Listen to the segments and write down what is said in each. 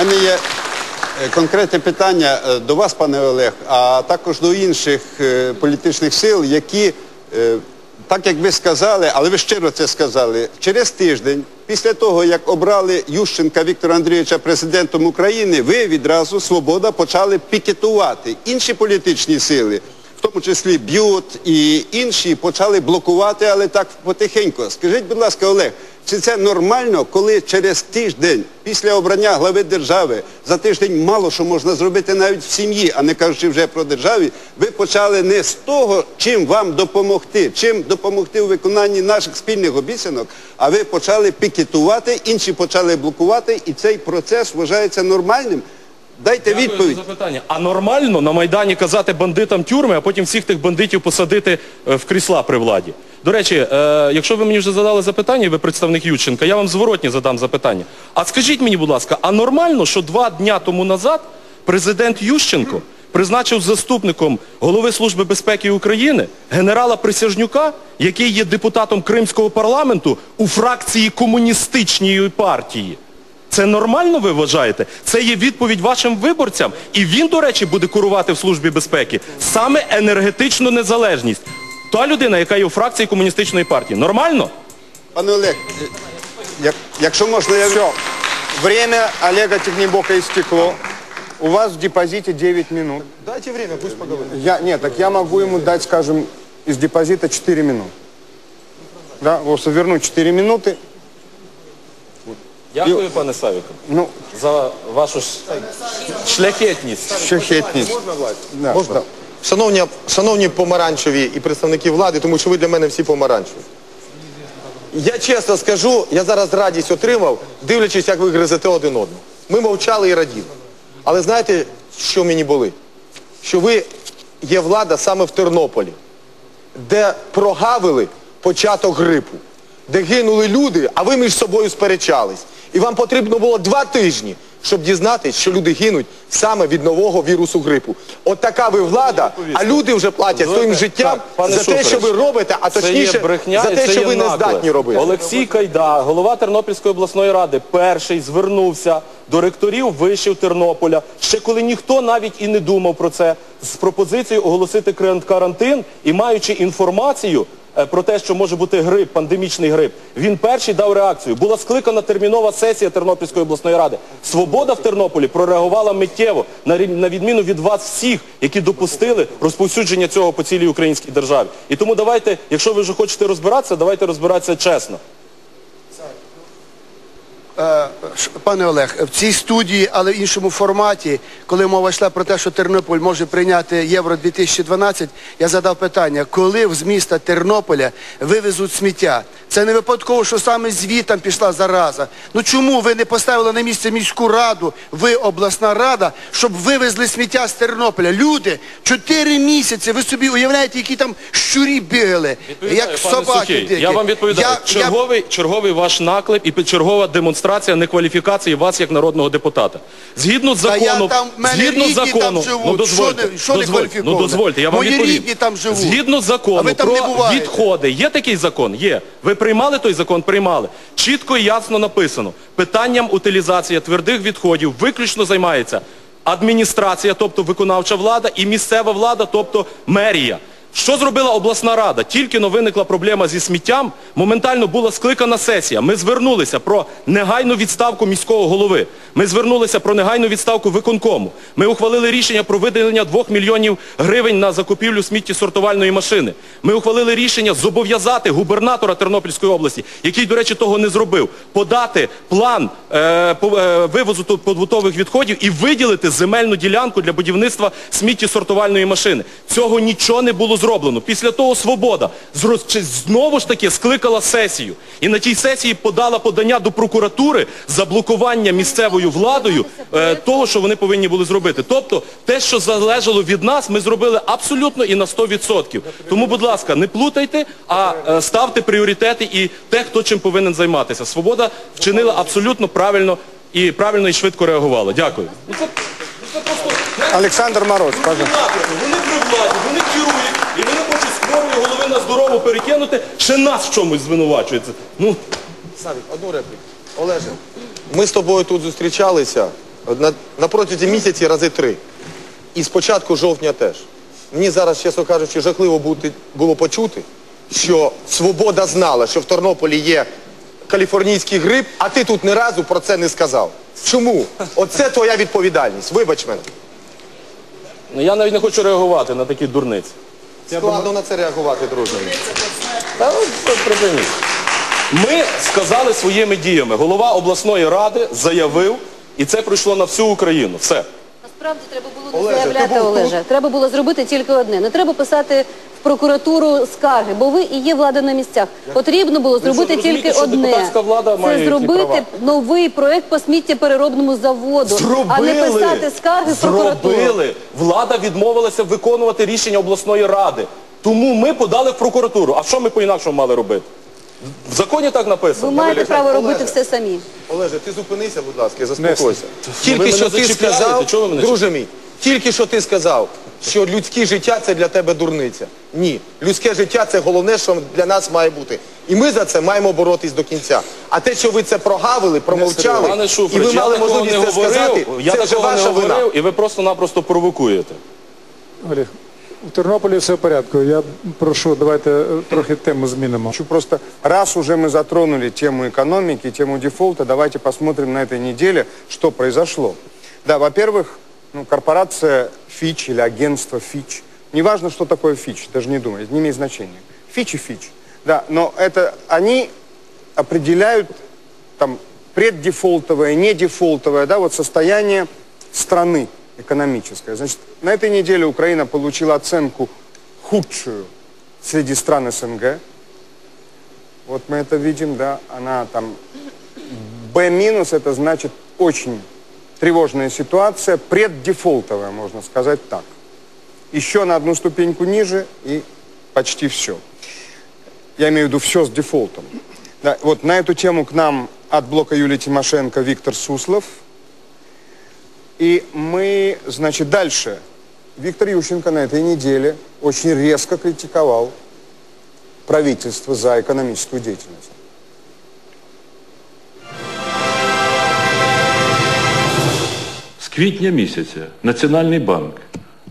Мене є е, конкретне питання е, до вас, пане Олег, а також до інших е, політичних сил, які, так як ви сказали, але ви щиро це сказали, через тиждень, після того, як обрали Ющенка Віктора Андрійовича президентом України, ви відразу, Свобода, почали пікетувати. Інші політичні сили, в тому числі Б'ют і інші, почали блокувати, але так потихеньку. Скажіть, будь ласка, Олег, чи це нормально, коли через тиждень після обрання глави держави, за тиждень мало що можна зробити навіть в сім'ї, а не кажучи вже про державі, ви почали не з того, чим вам допомогти, чим допомогти у виконанні наших спільних обіцянок, а ви почали пікетувати, інші почали блокувати, і цей процес вважається нормальним? Дайте Дякую відповідь. за запитання. А нормально на Майдані казати бандитам тюрми, а потім всіх тих бандитів посадити е, в крісла при владі? До речі, е, якщо ви мені вже задали запитання, ви представник Ющенка, я вам зворотні задам запитання. А скажіть мені, будь ласка, а нормально, що два дня тому назад президент Ющенко призначив заступником голови Служби безпеки України генерала Присяжнюка, який є депутатом Кримського парламенту у фракції комуністичної партії? Це нормально, ви вважаєте? Це є відповідь вашим виборцям. І він, до речі, буде курувати в Службі безпеки саме енергетичну незалежність. Та людина, яка є у фракції комуністичної партії. Нормально? Пане Олег, е, як, якщо можна, я... Все. Время Олега Тегнебока истекло. У вас в депозите 9 минут. Дайте время, пусть поговорит. Я, нет, так я могу ему дать, скажем, из депозита 4 минуты. Да, вот вернуть 4 минуты. Дякую, пане Савіку, Ну, за вашу шляхетність. шахетність. Да, Можна? да. Шановні, шановні помаранчеві і представники влади, тому що ви для мене всі помаранчеві. Я чесно скажу, я зараз радість отримав, дивлячись, як ви гризете один одного. Ми мовчали і раділи. Але знаєте, що мені болить? Що ви є влада саме в Тернополі, де прогавили початок грипу, де гинули люди, а ви між собою сперечались. І вам потрібно було два тижні, щоб дізнатись, що люди гинуть саме від нового вірусу грипу. От така ви влада, а люди вже платять своїм життям Так, за те, що ви робите, а точніше брехня за те, що ви не здатні робити. Олексій Кайда, голова Тернопільської обласної ради, перший звернувся до ректорів вишів Тернополя, ще коли ніхто навіть і не думав про це, з пропозицією оголосити карантин і маючи інформацію про те, що може бути грип, пандемічний грип, він перший дав реакцію. Була скликана термінова сесія Тернопільської обласної ради. Свобода в Тернополі прореагувала миттєво, на відміну від вас всіх, які допустили розповсюдження цього по цілій українській державі. І тому давайте, якщо ви вже хочете розбиратися, давайте розбиратися чесно. Ш- Пане Олег, в цій студії, але в іншому форматі, коли мова йшла про те, що Тернопіль може прийняти Євро 2012, я задав питання, коли з міста Тернополя вивезуть сміття? Це не випадково, що саме звітам пішла зараза. Ну чому ви не поставили на місце міську раду, ви обласна рада, щоб вивезли сміття з Тернополя? Люди, чотири місяці, ви собі уявляєте, які там щурі бігали, як собаки дикі. Я вам відповідаю. Я- я- черговий, черговий ваш наклеп і чергова демонстрація некваліфікації вас як народного депутата. Згідно я закону, там- згідно закону, живуть. ну дозвольте, Що не- що дозвольте, ну дозвольте, я вам Мої відповім. там живуть. Згідно А закону про відходи, є такий закон? Є. Ви приймали той закон? Приймали. Чітко і ясно написано. Питанням утилізації твердих відходів виключно займається адміністрація, тобто виконавча влада, і місцева влада, тобто мерія. Що зробила обласна рада? Тільки но виникла проблема зі сміттям, моментально була скликана сесія. Ми звернулися про негайну відставку міського голови. Ми звернулися про негайну відставку виконкому. Ми ухвалили рішення про виділення 2 мільйонів гривень на закупівлю сміттєсортувальної машини. Ми ухвалили рішення зобов'язати губернатора Тернопільської області, який, до речі, того не зробив, подати план е, по- е, вивозу побутових відходів і виділити земельну ділянку для будівництва сміттєсортувальної машини. Цього нічого не було зроблено. Після того Свобода знову ж таки скликала сесію. І на тій сесії подала подання до прокуратури за блокування місцевою владою е, того, що вони повинні були зробити. Тобто те, що залежало від нас, ми зробили абсолютно і на 100%. Тому, будь ласка, не плутайте, а е, ставте пріоритети і те, хто чим повинен займатися. Свобода вчинила абсолютно правильно і правильно і швидко реагувала. Дякую. Ну, ну. Олександр Мороз, пожалуйста. Вони при владі, вони керують, і вони хочуть з хворої голови на здорову перекинути, ще нас в чомусь звинувачується. Ну, Савік, одну репліку. Олеже, ми з тобою тут зустрічалися На, на протязі місяці рази три. І з початку жовтня теж. Мені зараз, чесно кажучи, жахливо бути, було почути, що свобода знала, що в Тернополі є каліфорнійський гриб, а ти тут ні разу про це не сказав. Чому? Оце твоя відповідальність. Вибач мене. Ну, Я навіть не хочу реагувати на такі дурниці. Складно на це реагувати, друже. Та ну, припиніть. Ми сказали своїми діями. Голова обласної ради заявив, і це пройшло на всю Україну. Все. Насправді треба було не Олеже, ти заявляти, був Олеже. Треба було зробити тільки одне. Не треба писати в прокуратуру скарги, бо ви і є влада на місцях. Потрібно було зробити розумієте, тільки що одне. депутатська влада має Це які зробити права? новий проект по сміттєпереробному заводу, а не писати скарги в прокуратуру. Зробили. Влада відмовилася виконувати рішення обласної ради. Тому ми подали в прокуратуру. А що ми по-інакшому мали робити? В законі так Ви написано. маєте право робити все самі. Олеже, ти зупинися, будь ласка, і заспокойся. ви Тільки мене що ти зачіпляєте? сказав, Чого ви мене друже мій, тільки що ти сказав, що людське життя це для тебе дурниця. Ні, людське життя це головне, що для нас має бути. І ми за це маємо боротись до кінця. А те, що ви це прогавили, промовчали, і Шуфрич, ви я мали такого не можливість це говорив, сказати, я це вже такого не ваша вина. говорив, і ви просто-напросто провокуєте. Олег, у Тернополі все в порядку. Я прошу, давайте е, трохи тему змінимо. Хочу просто, раз уже мы затронули тему экономики, тему дефолта, давайте посмотрим на этой неделе, что произошло. Да, во-первых, ну, корпорация Фич или агентство Фич, неважно, что такое Фич, даже не думай, это не имеет значения. Фич и Фич, да, но это они определяют там преддефолтовое, недефолтовое, да, вот состояние страны экономическое. Значит, на этой неделе Украина получила оценку худшую среди стран СНГ. Вот мы это видим, да, она там Б минус, это значит очень тревожная ситуация, преддефолтовая, можно сказать так. Еще на одну ступеньку ниже и почти все. Я имею в виду все с дефолтом. Да, вот на эту тему к нам от блока Юлии Тимошенко Виктор Суслов. И мы, значит, дальше. Виктор Ющенко на этой неделе очень резко критиковал правительство за экономическую деятельность. З квітня місяця Національний банк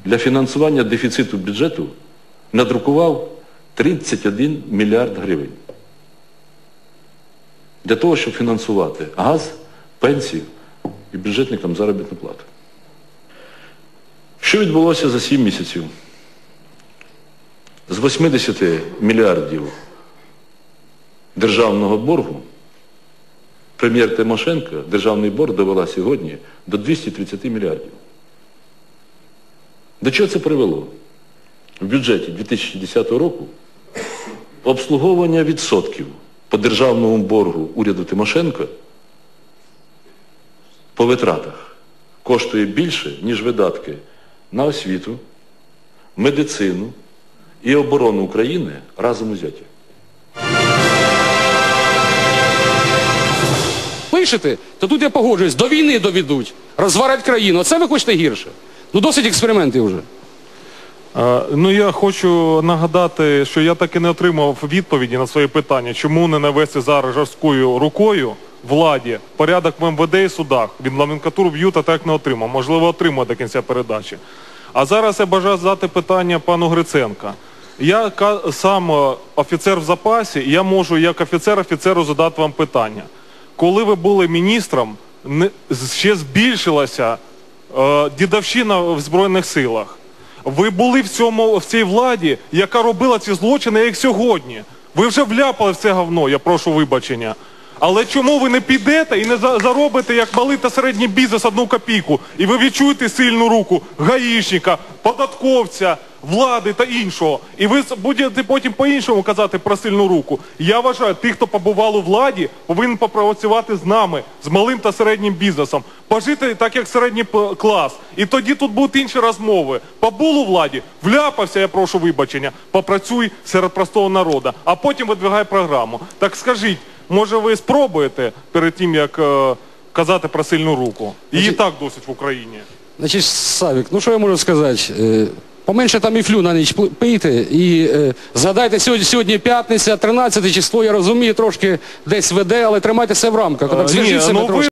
для фінансування дефіциту бюджету надрукував 31 мільярд гривень. Для того, щоб фінансувати газ, пенсію і бюджетникам заробітну плату. Що відбулося за 7 місяців? З 80 мільярдів державного боргу прем'єр Тимошенко державний борг довела сьогодні до 230 мільярдів. До чого це привело? В бюджеті 2010 року обслуговування відсотків по державному боргу уряду Тимошенко по витратах коштує більше, ніж видатки на освіту, медицину і оборону України разом узяті. пишете, то тут я погоджуюсь, до війни доведуть, розварять країну. Оце ви хочете гірше. Ну досить експериментів вже. Е, Ну я хочу нагадати, що я так і не отримав відповіді на своє питання, чому не навести зараз жорсткою рукою владі порядок в МВД і судах. Від номенклатур б'ють, а так не отримав. Можливо, отримає до кінця передачі. А зараз я бажаю задати питання пану Гриценка. Я сам е, офіцер в запасі, і я можу як офіцер офіцеру задати вам питання. Коли ви були міністром, ще збільшилася е, дідовщина в Збройних силах. Ви були в цьому в цій владі, яка робила ці злочини, як сьогодні. Ви вже вляпали в це говно, я прошу вибачення. Але чому ви не підете і не заробите, як малий та середній бізнес, одну копійку, і ви відчуєте сильну руку гаїшника, податковця, влади та іншого. І ви будете потім по-іншому казати про сильну руку. Я вважаю, ті, хто побував у владі, повинен попрацювати з нами, з малим та середнім бізнесом, пожити так, як середній клас. І тоді тут будуть інші розмови. Побув у владі, вляпався, я прошу вибачення, попрацюй серед простого народу, а потім видвигай програму. Так скажіть, може ви спробуєте перед тим, як е, казати про сильну руку? Її так досить в Україні. Значить, Савік, ну що я можу сказати? Е, Поменше там іфлю на ніч пийте і е, згадайте, сьогодні, сьогодні п'ятниця, 13 число, я розумію, трошки десь веде, але тримайтеся в рамках. Е, ні, ну ви.